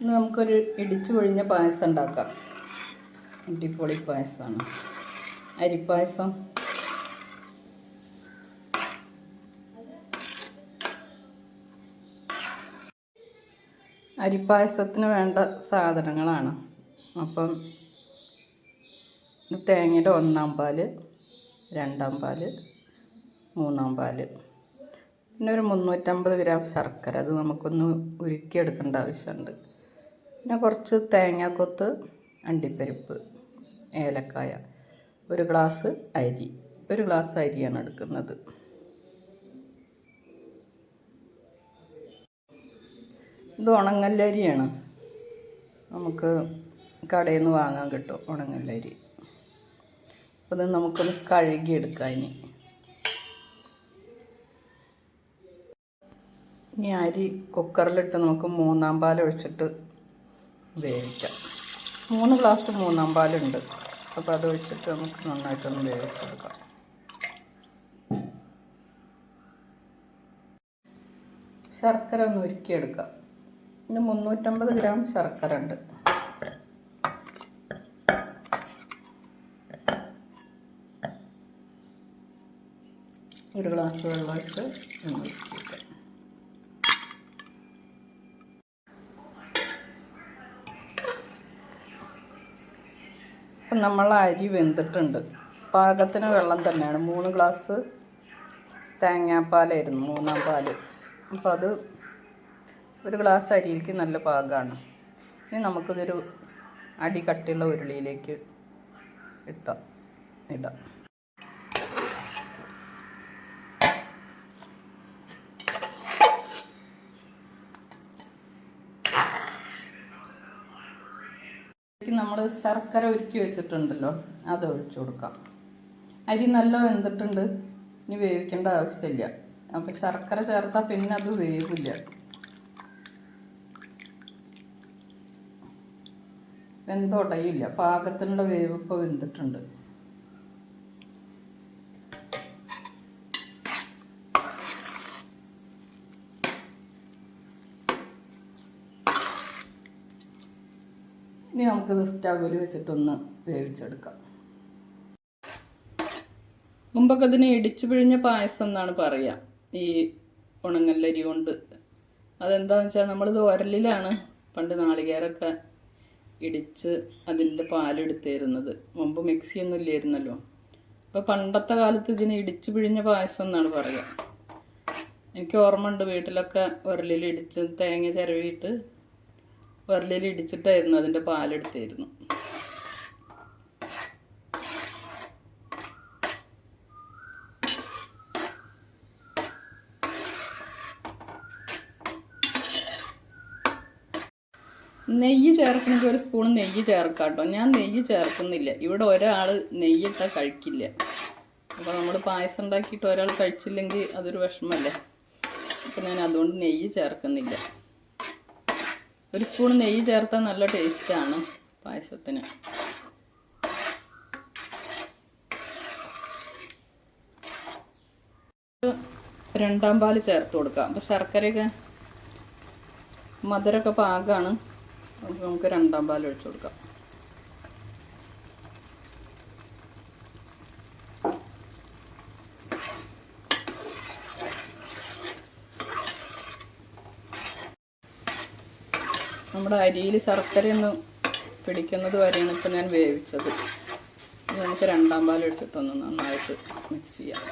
ഇന്ന് നമുക്കൊരു ഇടിച്ചു പൊഴിഞ്ഞ പായസം ഉണ്ടാക്കാം. അടിപൊളി പായസമാണ് അരിപ്പായസം. അരിപ്പായസത്തിന് വേണ്ട സാധനങ്ങളാണ്. അപ്പം ഇത് തേങ്ങയുടെ ഒന്നാം പാൽ രണ്ടാം പാൽ മൂന്നാം പാൽ പിന്നെ ഒരു മുന്നൂറ്റമ്പത് ഗ്രാം ശർക്കര. അത് നമുക്കൊന്ന് ഉരുക്കിയെടുക്കേണ്ട ആവശ്യമുണ്ട്. പിന്നെ കുറച്ച് തേങ്ങാക്കൊത്ത് അണ്ടിപ്പരിപ്പ് ഏലക്കായ ഒരു ഗ്ലാസ് അരി ഒരു ഗ്ലാസ് അരിയാണ് എടുക്കുന്നത്. ഇത് ഉണങ്ങല്ലരിയാണ്. നമുക്ക് കടയിൽ നിന്ന് വാങ്ങാൻ കിട്ടും ഉണങ്ങല്ലരി. ഇത് നമുക്കൊന്ന് കഴുകിയെടുക്കാം ഇനി. ഇനി അരി കുക്കറിലിട്ട് നമുക്ക് മൂന്നാം പാൽ ഒഴിച്ചിട്ട് വേവിക്കാം. മൂന്ന് ഗ്ലാസ് മൂന്നാം പാലുണ്ട് അപ്പോൾ അത് ഒഴിച്ചിട്ട് നമുക്ക് നന്നായിട്ടൊന്ന് വേവിച്ചെടുക്കാം. ശർക്കര ഒന്ന് ഉരുക്കിയെടുക്കാം. പിന്നെ മുന്നൂറ്റമ്പത് ഗ്രാം ശർക്കര ഉണ്ട്. ഒരു ഗ്ലാസ് വെള്ളം ഒഴിച്ച് ഒന്ന് നമ്മൾ അരി വെന്തിട്ടുണ്ട്. പാകത്തിന് വെള്ളം തന്നെയാണ്. മൂന്ന് ഗ്ലാസ് തേങ്ങാപ്പാലായിരുന്നു മൂന്നാം പാൽ അപ്പോൾ അത് ഒരു ഗ്ലാസ് അരിയിലേക്ക് നല്ല പാകമാണ് ഇനി നമുക്കിതൊരു അടി കട്ടിയുള്ള ഉരുളിയിലേക്ക് ഇട്ടാം ഇടാം. നമ്മൾ ശർക്കര ഉരുക്കി വെച്ചിട്ടുണ്ടല്ലോ അത് ഒഴിച്ചു കൊടുക്കാം. അരി നല്ല വെന്തിട്ടുണ്ട് ഇനി വേവിക്കേണ്ട ആവശ്യമില്ല. അപ്പം ശർക്കര ചേർത്താൽ പിന്നെ അത് വേവില്ല. വെന്തോടയില്ല പാകത്തിനുള്ള വേവ് ഇപ്പോൾ വെന്തിട്ടുണ്ട്. ഇനി നമുക്കിത് സ്റ്റവിൽ വെച്ചിട്ടൊന്ന് വേവിച്ചെടുക്കാം. മുമ്പൊക്കെ ഇതിന് ഇടിച്ചു പിഴിഞ്ഞ പായസം എന്നാണ് പറയുക ഈ ഉണങ്ങല്ലരി കൊണ്ട്. അതെന്താണെന്ന് വെച്ചാൽ നമ്മളിത് ഉരലിലാണ് പണ്ട് നാളികേരമൊക്കെ ഇടിച്ച് അതിന്റെ പാലെടുത്തിരുന്നത്. മുമ്പ് മിക്സിയൊന്നും ഇല്ലായിരുന്നല്ലോ. അപ്പോൾ പണ്ടത്തെ കാലത്ത് ഇതിന് ഇടിച്ചു പിഴിഞ്ഞ പായസം എന്നാണ് പറയുക എനിക്ക് ഓർമ്മ ഉണ്ട് വീട്ടിലൊക്കെ ഉരലിൽ ഇടിച്ച് തേങ്ങ ചിരവിയിട്ട് ഉരലിൽ ഇടിച്ചിട്ടായിരുന്നു അതിന്റെ പാലെടുത്തായിരുന്നു. നെയ്യ് ചേർക്കണമെങ്കിൽ ഒരു സ്പൂൺ നെയ്യ് ചേർക്കാം കേട്ടോ. ഞാൻ നെയ്യ് ചേർക്കുന്നില്ല. ഇവിടെ ഒരാൾ നെയ്യിട്ടാൽ കഴിക്കില്ല. അപ്പോൾ നമ്മൾ പായസം ഉണ്ടാക്കിയിട്ട് ഒരാൾ കഴിച്ചില്ലെങ്കിൽ അതൊരു വിഷമല്ലേ അപ്പോൾ ഞാൻ അതുകൊണ്ട് നെയ്യ് ചേർക്കുന്നില്ല. ഒരു സ്പൂൺ നെയ്യ് ചേർത്താൽ നല്ല ടേസ്റ്റാണ് പായസത്തിന്. രണ്ടാം പാൽ ചേർത്ത് കൊടുക്കാം. അപ്പോൾ ശർക്കരയൊക്കെ മധുരമൊക്കെ പാകമാണ് നമുക്ക് രണ്ടാം പാൽ ഒഴിച്ചു കൊടുക്കാം. നമ്മുടെ അരിയിൽ ശർക്കരയൊന്ന് പിടിക്കുന്നത് വരെയാണ് ഇപ്പം ഞാൻ വേവിച്ചത്. നമുക്ക് രണ്ടാം പാൽ ഒഴിച്ചിട്ടൊന്ന് നന്നായിട്ട് മിക്സ് ചെയ്യാം.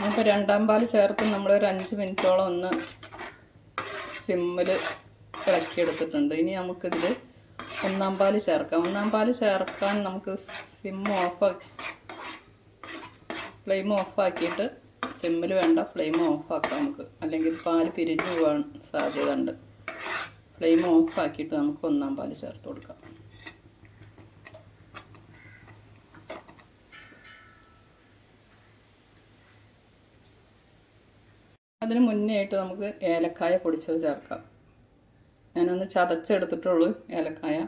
നമുക്ക് രണ്ടാം പാൽ ചേർത്ത് ഒരു അഞ്ച് മിനിറ്റോളം ഒന്ന് സിമ്മിൽ ഇളക്കിയെടുത്തിട്ടുണ്ട്. ഇനി നമുക്കിതിൽ ഒന്നാം പാൽ ചേർക്കാം. ഒന്നാം പാൽ ചേർക്കാൻ നമുക്ക് സിം ഓഫ് ഫ്ലെയിം ഓഫാക്കിയിട്ട് സിമ്മിൽ വേണ്ട ഫ്ലെയിം ഓഫാക്കാം നമുക്ക്. അല്ലെങ്കിൽ പാൽ പിരിഞ്ഞു പോകാൻ സാധ്യത ഉണ്ട്. ഫ്ലെയിം ഓഫാക്കിയിട്ട് നമുക്ക് ഒന്നാം പാൽ ചേർത്ത് കൊടുക്കാം. അതിന് മുന്നേ ആയിട്ട് നമുക്ക് ഏലക്കായ പൊടിച്ചത് ചേർക്കാം. ഞാനൊന്ന് ചതച്ചെടുത്തിട്ടുള്ളൂ ഏലക്കായ.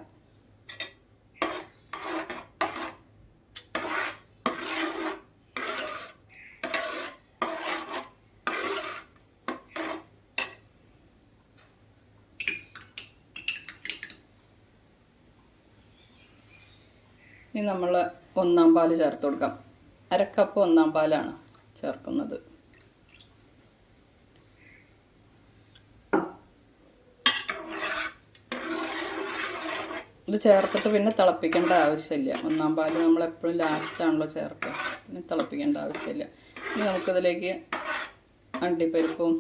ഇനി നമ്മൾ ഒന്നാം പാൽ ചേർത്ത് കൊടുക്കാം. അരക്കപ്പ് ഒന്നാം പാലാണ് ചേർക്കുന്നത്. ഇത് ചേർത്തിട്ട് പിന്നെ തിളപ്പിക്കേണ്ട ആവശ്യമില്ല. ഒന്നാം പാൽ നമ്മൾ എപ്പോഴും ലാസ്റ്റാണല്ലോ ചേർക്കുക. പിന്നെ തിളപ്പിക്കേണ്ട ആവശ്യമില്ല. ഇനി നമുക്കിതിലേക്ക് അണ്ടിപ്പരിപ്പും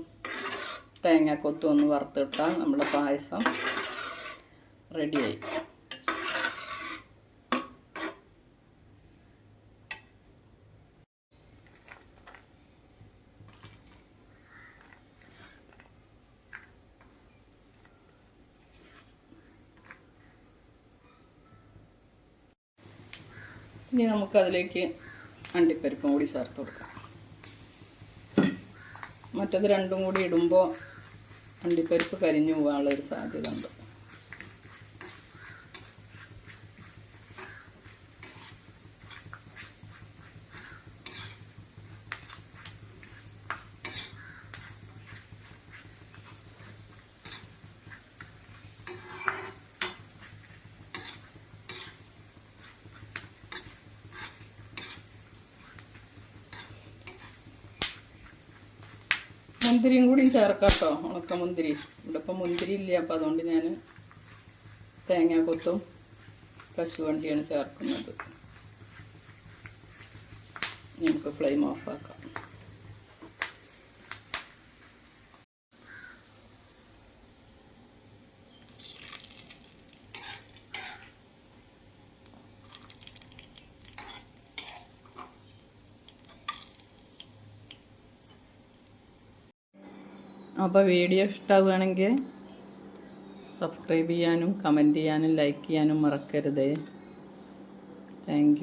തേങ്ങാക്കൊത്തും ഒന്ന് വറുത്തിട്ടാൽ നമ്മുടെ പായസം റെഡിയായി ഇനി നമുക്കതിലേക്ക് അണ്ടിപ്പരിപ്പും കൂടി ചേർത്ത് കൊടുക്കാം. മറ്റത് രണ്ടും കൂടി ഇടുമ്പോൾ അണ്ടിപ്പരിപ്പ് കരിഞ്ഞു പോകാനുള്ളൊരു സാധ്യത ഉണ്ട്. മുന്തിരിയും കൂടി ചേർക്കാം കേട്ടോ ഉണക്ക മുന്തിരി. ഇവിടെ ഇപ്പം മുന്തിരി ഇല്ല അപ്പം അതുകൊണ്ട് ഞാൻ തേങ്ങാക്കൊത്തും കശുവണ്ടിയാണ് ചേർക്കുന്നത്. നമുക്ക് ഫ്ലെയിം ഓഫ് അപ്പോൾ വീഡിയോ ഇഷ്ടമാവുകയാണെങ്കിൽ സബ്സ്ക്രൈബ് ചെയ്യാനും കമന്റ് ചെയ്യാനും ലൈക്ക് ചെയ്യാനും മറക്കരുത്. താങ്ക്